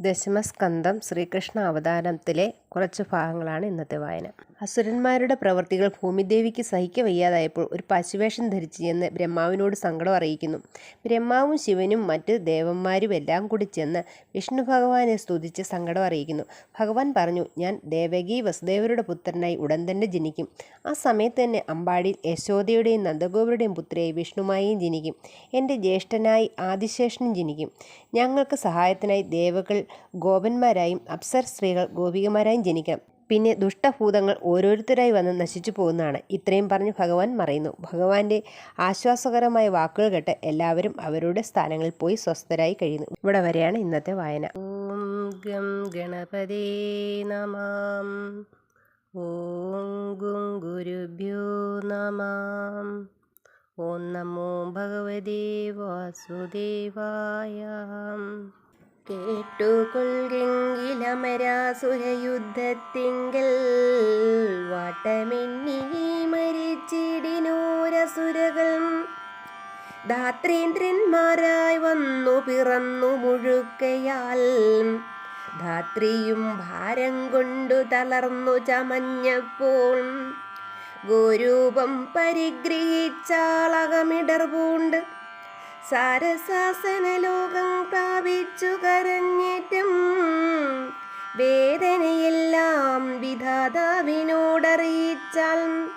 ദശമസ്കന്ധം ശ്രീകൃഷ്ണ അവതാരത്തിലെ കുറച്ച് ഭാഗങ്ങളാണ് ഇന്നത്തെ വായന. അസുരന്മാരുടെ പ്രവൃത്തികൾ ഭൂമിദേവിക്ക് സഹിക്ക വയ്യാതായപ്പോൾ ഒരു പശുവേഷം ധരിച്ചു ചെന്ന് ബ്രഹ്മാവിനോട് സങ്കടം അറിയിക്കുന്നു. ബ്രഹ്മാവും ശിവനും മറ്റ് ദേവന്മാരും എല്ലാം കൂടി ചെന്ന് വിഷ്ണു ഭഗവാനെ സ്തുതിച്ച് സങ്കടം അറിയിക്കുന്നു. ഭഗവാൻ പറഞ്ഞു ഞാൻ ദേവകി വസുദേവരുടെ പുത്രനായി ഉടൻ തന്നെ ജനിക്കും. ആ സമയത്ത് തന്നെ അമ്പാടിയിൽ യശോദയുടെയും നന്ദഗോപരുടെയും പുത്രിയായി വിഷ്ണുമായും ജനിക്കും. എന്റെ ജ്യേഷ്ഠനായി ആദിശേഷനും ജനിക്കും. ഞങ്ങൾക്ക് സഹായത്തിനായി ദേവകൾ ഗോപന്മാരായും അപ്സർ സ്ത്രീകൾ ഗോപികമാരായും ജനിക്കണം പിന്നെ ദുഷ്ടഭൂതങ്ങൾ ഓരോരുത്തരായി വന്ന് നശിച്ചു പോകുന്നതാണ്. ഇത്രയും പറഞ്ഞ് ഭഗവാൻ മറയുന്നു. ഭഗവാന്റെ ആശ്വാസകരമായ വാക്കുകൾ കേട്ട് എല്ലാവരും അവരുടെ സ്ഥാനങ്ങളിൽ പോയി സ്വസ്ഥരായി കഴിയുന്നു. ഇവിടെ വരെയാണ് ഇന്നത്തെ വായന. ഓം ഗം ഗണപതേ നമാം. ഓം ഗും ഗുരുഭ്യോ നമാം. ഓം നമോ ഭഗവതേ വാസുദേവായ. കേട്ടുകൊள்കെങ്കിലമരാസുരയുദ്ധത്തിങ്കൽ വാട്ടമെന്നി മരിച്ചിടിനോരസുരകൾ. ധാത്രീന്ദ്രന്മാരായി വന്നു പിറന്നു മുഴുക്കയാൽ ധാത്രിയും ഭാരം കൊണ്ടു തളർന്നു ചമഞ്ഞപ്പോൾ ഗോരൂപം പരിഗ്രഹിച്ചാളകമിടർ പൂണ്ട് സാരസാസന ലോകം പ്രാപിച്ചു കരഞ്ഞേറ്റം. വേദനയെല്ലാം വിധാതാവിനോടറിയിച്ചാൽ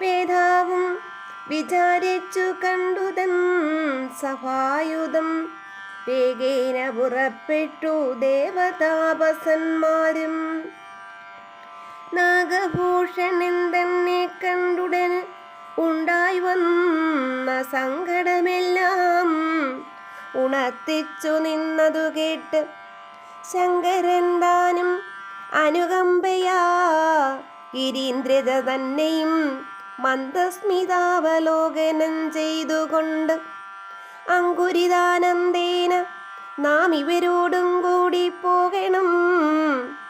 വേദാവും വിചാരിച്ചു കണ്ടുതൻ സഹായുധം വേഗേന പുറപ്പെട്ടു ദേവതാപസന്മാരും. നാഗഭൂഷണൻ തന്നെ കണ്ടുടന് ഉണ്ടായി വന്ന സങ്കടമെല്ലാം ഉണർത്തിച്ചു നിന്നതു കേട്ട് ശങ്കരൻ താനും അനുകമ്പയാ ഗിരീന്ദ്രത തന്നെയും മന്ദസ്മിതാവലോകനം ചെയ്തുകൊണ്ട് അങ്കുരിതാനന്ദേന നാം ഇവരോടും കൂടി പോകണം.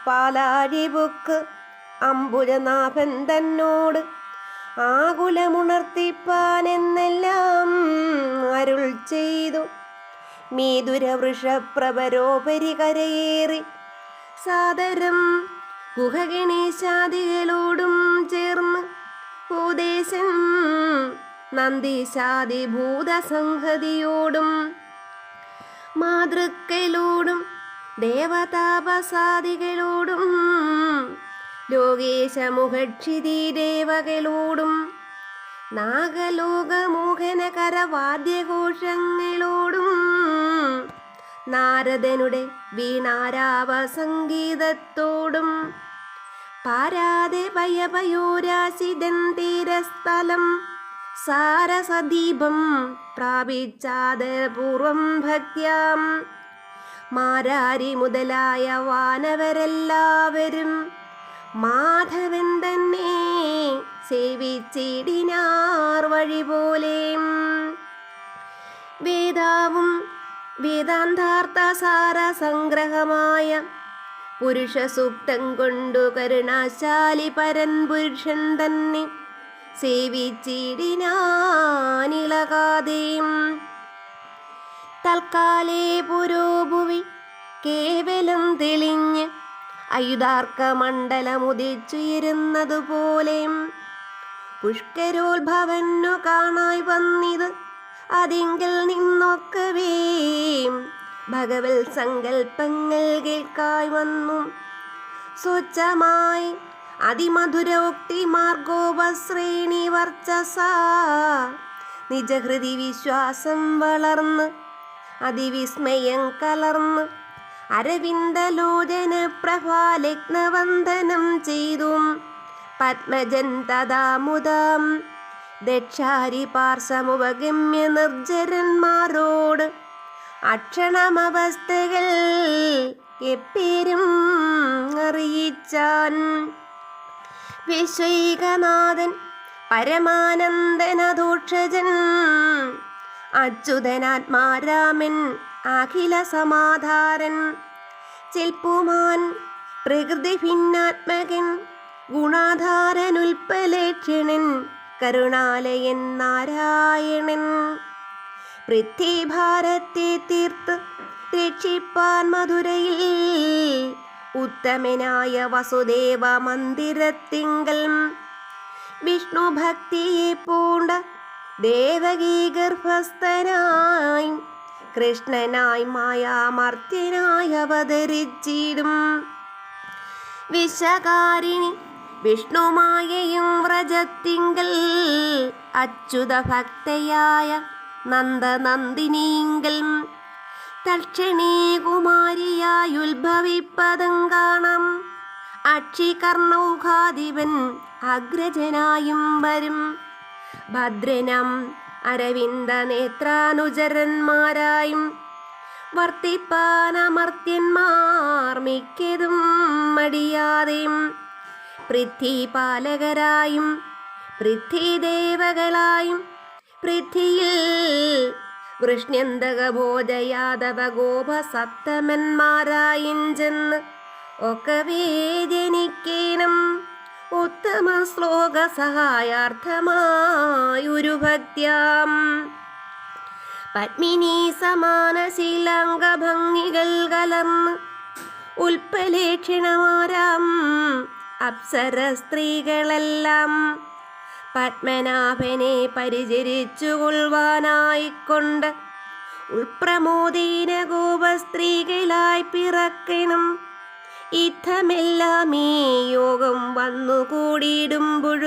പാലാഴി ബുക്ക് അമ്പുരനാഭൻ തന്നോട് ആകുലമുണർത്തിപ്പാനെന്നെല്ലാം അരുൾ ചെയ്തു. മീതുരവൃഷപ്രഭരോപരി കരയേറി സാദരം ഗുഹഗണേശാദികളോടും ചേർന്ന് ഉപദേശം നന്ദിശാദി ഭൂതസംഹതിയോടും മാതൃക്കലോടും ദേവതാപസാദികളോടും ലോകേശമുഖക്ഷിതി ദേവകളോടും നാഗലോകമോഹനകര വാദ്യഘോഷങ്ങളോടും നാരദനുടെ വീണാരാവ സംഗീതത്തോടും പാരാതെ തീരസ്ഥലം സാരസദീപം പ്രാപിച്ചാദപൂർവം ഭക്യാം മാരാരി മുതലായ വാനവരെല്ലാവരും മാധവൻ തന്നെ സേവിച്ചിടിനാർ വഴി പോലെ വേദാവും വേദാന്താർത്ഥ സാര സംഗ്രഹമായ പുരുഷ സൂക്തം കൊണ്ടു കരുണാശാലി പരൻ പുരുഷൻ തന്നെ സേവിച്ചിടിനാനിളകാതെയും തൽക്കാലേ പുരോഭുവി കേവലം തെളിഞ്ഞ് അയുധാർക്ക മണ്ഡലമുദിച്ചുയരുന്നതുപോലെ പുഷ്കരോത്ഭവന്നു കാണായി വന്നിത് അതിങ്കിൽ നിന്നൊക്കവേ. ഭഗവൽ സങ്കൽപ്പങ്ങൾ കേൾക്കായി വന്നു. സ്വച്ഛമായി അതിമധുരോക്തി മാർഗോപശ്രേണി വർച്ചസ. നിജഹൃതി വിശ്വാസം വളർന്ന് അതിവിസ്മയം കലർന്ന് അരവിന്ദലോചന പ്രഭാലഗ്നവന്ദനം ചെയ്തു പത്മജൻ തഥാമുദാം ദക്ഷാരി പാർശ്വമുപഗമ്യ നിർജരന്മാരോട് അക്ഷണമവസ്ഥകൾ എപ്പേരും അറിയിച്ചാൻ. വിശ്വൈകനാഥൻ പരമാനന്ദനദോക്ഷജൻ അച്യുതനാത്മാരാമൻ അഖില സമാധാരൻ ചിൽപ്പുമാൻ പ്രകൃതി ഭിന്നാത്മകൻ ഗുണാധാരനുൽപ്പലേക്ഷണൻ കരുണാലയൻ നാരായണൻ. പൃഥ്വിഭാരത്തെ തീർത്ത് രക്ഷിപ്പാൻ മധുരയിൽ ഉത്തമനായ വസുദേവ മന്ദിരത്തിങ്കൽ. വിഷ്ണു ഭക്തിയെ പൂണ്ട ദേവകീ ഗർഭസ്ഥനായി കൃഷ്ണനായി മായാമർത്യനായി അവതരിച്ചിടും വിശകാരിണി വിഷ്ണുമായയും വ്രജത്തിങ്കൽ അച്യുത ഭക്തയായ നന്ദനന്ദിനീങ്കൽ തക്ഷണീ കുമാരിയായി ഉത്ഭവിപ്പതും കാണാം. അക്ഷികർണൗഘാധിപൻ അഗ്രജനായും വരും. ഭദ്രനം അരവിന്ദ നേത്രാനുചരന്മാരായും വർത്തിപ്പാനമർത്യന്മാർ മിക്കതും മടിയാതെയും പൃഥ്വിപാലകരായും പൃഥ്വിദേവകളായും പൃഥ്വിയിൽ വൃഷ്ണ്യന്തക ഭോജയാദവ ഗോപ സപ്തമന്മാരായും ചെന്ന് ഒക്കവേ ജനിക്കേണം ഉത്തമ ശ്ലോക സഹായാർത്ഥമായൊരു ഭക്യാം പത്മിനി സമാന ശീലാംഗഭംഗികൾ കലർന്ന് ഉൽപ്പലേക്ഷണമാരാം അപ്സര സ്ത്രീകളെല്ലാം പത്മനാഭനെ പരിചരിച്ചു കൊള്ളുവാനായിക്കൊണ്ട് ഉൾപ്രമോദീന ഗോപസ്ത്രീകളായി പിറക്കണം. ഇത്തമെല്ലാം ഈ യോഗം വന്നുകൂടിയിടുമ്പോൾ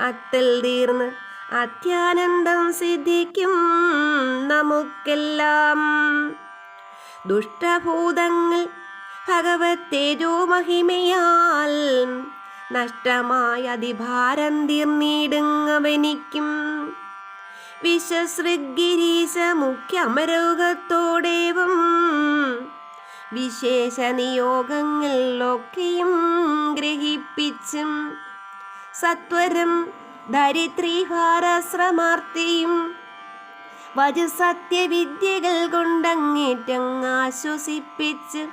അത്തൽ തീർന്ന് അത്യാനന്ദം സിദ്ധിക്കും നമുക്കെല്ലാം. ദുഷ്ടഭൂതങ്ങൾ ഭഗവത് തേജോ മഹിമയാൽ നഷ്ടമായ അതിഭാരം തീർന്നിടുങ്ങവനിക്കും. വിശ്വസൃഗിരീശ മുഖ്യ വിശേഷ നിയോഗങ്ങളിലൊക്കെയും ഗ്രഹിപ്പിച്ചും സത്വരം ധരിത്രീഭാരശ്രമാർത്തിയും വജുസത്യവിദ്യകൾ കൊണ്ടങ്ങേറ്റങ്ങാശ്വസിപ്പിച്ച്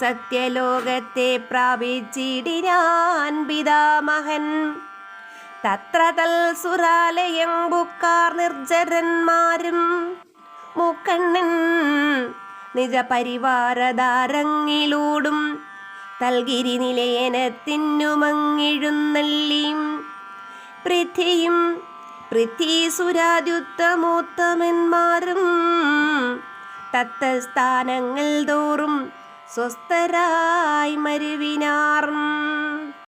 സത്യലോകത്തെ പ്രാപിച്ചിടിനാൻ പിതാമഹൻ. തത്ര തൽ സുരാലയം ബുക്കാർ നിർജരന്മാരും മുക്കണ്ണൻ നിജ പരിവാരധാരങ്ങിലൂടും തൽഗിരി നിലയനത്തിന്നുമങ്ങിഴുന്നള്ളിയും പൃഥ്വിയും പൃഥ്വീസുരാദ്യുത്തമോത്തമന്മാരും തത്തസ്ഥാനങ്ങൾ തോറും സ്വസ്ഥരായി മരുവിനാറും.